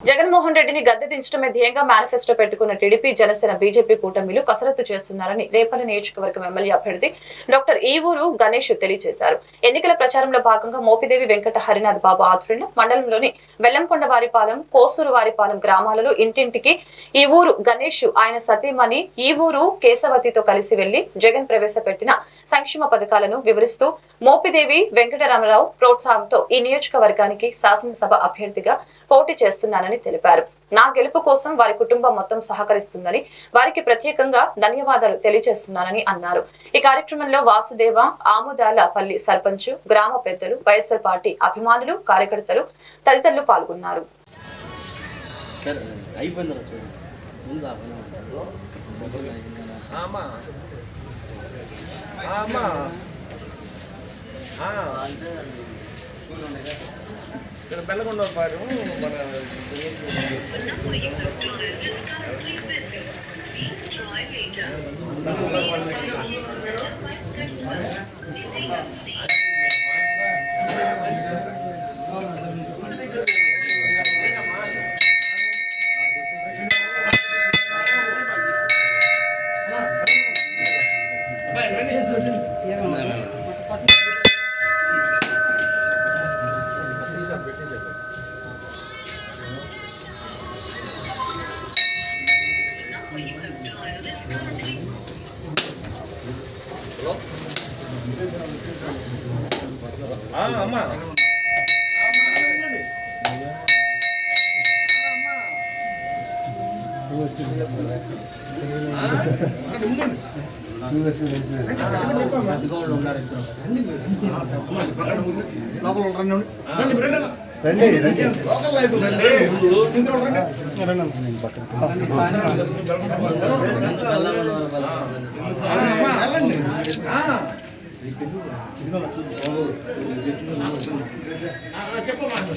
జగన్మోహన్ రెడ్డిని గద్దె దించడమే ధ్యేయంగా మేనిఫెస్టో పెట్టుకున్న టీడీపీ జనసేన బీజేపీ కూటమిలు కసరత్తు చేస్తున్నారని రేపల్లి నియోజకవర్గం ఎమ్మెల్యే అభ్యర్థి డాక్టర్ ఈవూరు గణేష్ తెలియజేశారు. ఎన్నికల ప్రచారంలో భాగంగా మోపిదేవి వెంకట హరినాథ్ బాబు ఆధ్వర్యంలో మండలంలోని వెల్లంకొండ వారిపాలెం కోసూరు వారిపాలెం గ్రామాలలో ఇంటింటికి ఈ ఊరు గణేష్ ఆయన సతీమణి ఈ ఊరు కేశవతితో కలిసి వెళ్ళి జగన్ ప్రవేశపెట్టిన సంక్షేమ పథకాలను వివరిస్తూ మోపిదేవి వెంకటరామరావు ప్రోత్సాహంతో ఈ నియోజకవర్గానికి శాసనసభ అభ్యర్థిగా పోటీ చేస్తున్నానని తెలిపారు. నా గెలుపు కోసం వారి కుటుంబం మొత్తం సహకరిస్తుందని వారికి ప్రత్యేకంగా ధన్యవాదాలు తెలియజేస్తున్నానని అన్నారు. ఈ కార్యక్రమంలో వాసుదేవ ఆముదాల పల్లి సర్పంచ్ గ్రామ పెద్దలు వైఎస్ఆర్ పార్టీ అభిమానులు కార్యకర్తలు తదితరులు పాల్గొన్నారు. ఆమా. ఇక్కడ బెల్లకొండ పారు మన ఆ, అమ్మా ఇంకోళ్ళు ఉన్నారు ఇద్దరు రండి రండి చెప్పమ్మా